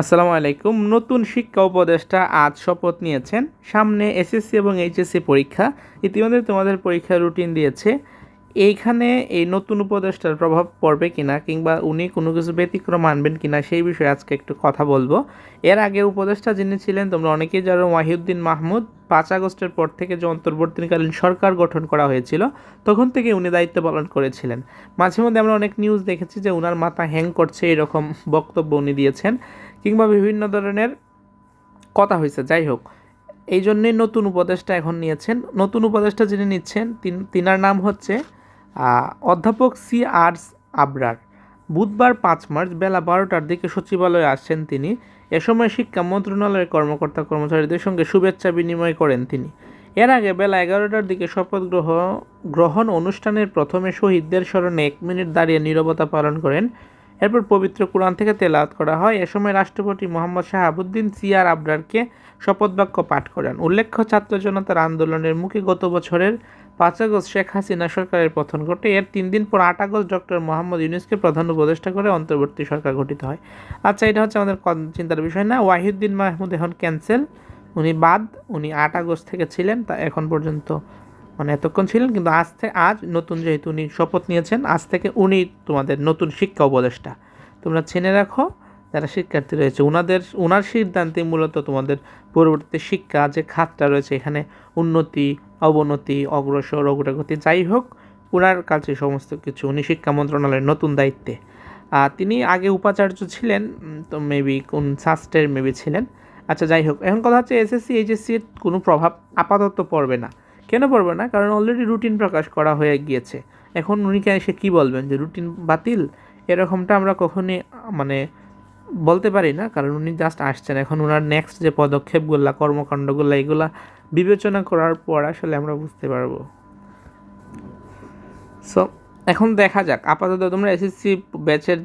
আসসালামু আলাইকুম। নতুন শিক্ষা উপদেষ্টা আজ শপথ নিয়েছেন। সামনে এসএসসি এবং এইচএসসি পরীক্ষা। ইতিমধ্যে তোমাদের পরীক্ষার রুটিন দিয়েছে। এইখানে এই নতুন উপদেষ্টার প্রভাব পড়বে কিনা কিংবা উনি কোনো কিছু ব্যতিক্রম আনবেন কিনা সেই বিষয়ে আজকে একটু কথা বলব। এর আগে উপদেষ্টা যিনি ছিলেন, তোমরা অনেকেই জানো, ওয়াহিউদ্দিন মাহমুদ। পাঁচ আগস্টের পর থেকে যে অন্তর্বর্তীকালীন সরকার গঠন করা হয়েছিল, তখন থেকে উনি দায়িত্ব পালন করেছিলেন। মাঝে মধ্যে আমরা অনেক নিউজ দেখেছি যে উনার মাথা হ্যাং করছে, এরকম বক্তব্য উনি দিয়েছেন। কিংবা বিভিন্ন ধরনের কথা হয়েছে, যাই হোক। এই জন্যই নতুন উপদেষ্টা এখন নিয়েছেন। নতুন উপদেষ্টা যিনি নিচ্ছেন, তিন- তিনার নাম হচ্ছে অধ্যাপক সি আর্স আবরার। বুধবার পাঁচ মার্চ বেলা বারোটার দিকে সচিবালয়ে আসছেন তিনি। এ সময় শিক্ষা মন্ত্রণালয়ের কর্মকর্তা কর্মচারীদের সঙ্গে শুভেচ্ছা বিনিময় করেন তিনি। এর আগে বেলা এগারোটার দিকে শপথ গ্রহ গ্রহণ অনুষ্ঠানের প্রথমে শহীদদের স্মরণে এক মিনিট দাঁড়িয়ে নীরবতা পালন করেন এরপর পবিত্র কোরআন থেকে তেলাওয়াত করা হয়। এ সময় রাষ্ট্রপতি মোহাম্মদ শাহাবুদ্দিন সিয়ার আবরারকে শপথ বাক্য পাঠ করেন। উল্লেখ্য, ছাত্র জনতার আন্দোলনের মুখে গত বছরের পাঁচ আগস্ট শেখ হাসিনা সরকারের পতন ঘটে। এর তিন দিন পর আট আগস্ট ডক্টর মোহাম্মদ ইউনুসকে প্রধান উপদেষ্টা করে অন্তর্বর্তী সরকার গঠিত হয়। আচ্ছা এটা হচ্ছে আমাদের চিন্তার বিষয় না। ওয়াহিউদ্দিন মাহমুদ এখন ক্যান্সেল। উনি বাদ, উনি আট আগস্ট থেকে ছিলেন, তা এখন পর্যন্ত মানে এতক্ষণ ছিলেন, কিন্তু আজ থেকে আজ নতুন যেহেতু উনি শপথ নিয়েছেন, আজ থেকে উনি তোমাদের নতুন শিক্ষা উপদেষ্টা। তোমরা চেনে রাখো, যারা শিক্ষার্থী রয়েছে ওনাদের ওনার সিদ্ধান্তে মূলত তোমাদের পরবর্তী শিক্ষা যে খাতটা রয়েছে, এখানে উন্নতি, অবনতি, অগ্রসর, অগ্রগতি, যাই হোক ওনার কাছে সমস্ত কিছু, উনি শিক্ষা মন্ত্রণালয়ের নতুন দায়িত্বে। আর তিনি আগে উপাচার্য ছিলেন তো মেবি কোন সাস্টের মেবি ছিলেন। আচ্ছা যাই হোক, এখন কথা হচ্ছে এসএসসি এইচএসসির কোনো প্রভাব আপাতত পড়বে না। কেন পড়বে না? কারণ অলরেডি রুটিন প্রকাশ করা হয়ে গিয়েছে। এখন উনি এসে কী বলবেন যে রুটিন বাতিল? এরকমটা আমরা কখনই মানে বলতে পারি না, কারণ উনি জাস্ট আসছেন। এখন ওনার নেক্সট যে পদক্ষেপগুলো, কর্মকাণ্ডগুলো, এগুলা বিবেচনা করার পর আসলে আমরা বুঝতে পারব। সো এখন দেখা যাক। আপাতত তোমরা এসএসসি ব্যাচের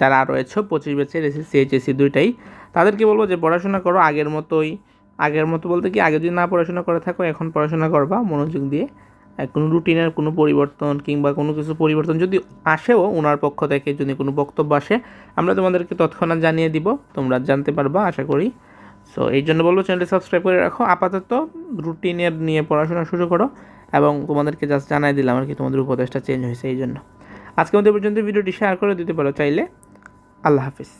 যারা রয়েছে পঁচিশ ব্যাচের এসএসসি এইচএসসি দুইটাই, তাদেরকে বলব যে পড়াশোনা করো আগের মতোই। আগের মতো বলতে কি, আগে যদি না পড়াশোনা করে থাকো, এখন পড়াশোনা করবা, মনোযোগ দিয়ে। কোনো রুটিনের কোনো পরিবর্তন কিংবা কোনো কিছু পরিবর্তন যদি আসেও ওনার পক্ষ থেকে যদি কোনো বক্তব্য আসে, আমরা তোমাদেরকে তৎক্ষণাৎ জানিয়ে দিব, তোমরা জানতে পারবা, আশা করি। সো এই জন্য বলব চ্যানেলটি সাবস্ক্রাইব করে রাখো। আপাতত রুটিনের নিয়ে পড়াশোনা শুরু করো এবং তোমাদেরকে জাস্ট জানাই দিলাম আর কি, তোমাদের উপদেশটা চেঞ্জ হয়েছে, এই জন্য। আজকে আমাদের পর্যন্ত ভিডিওটি শেয়ার করে দিতে পারো চাইলে। আল্লাহ হাফিজ।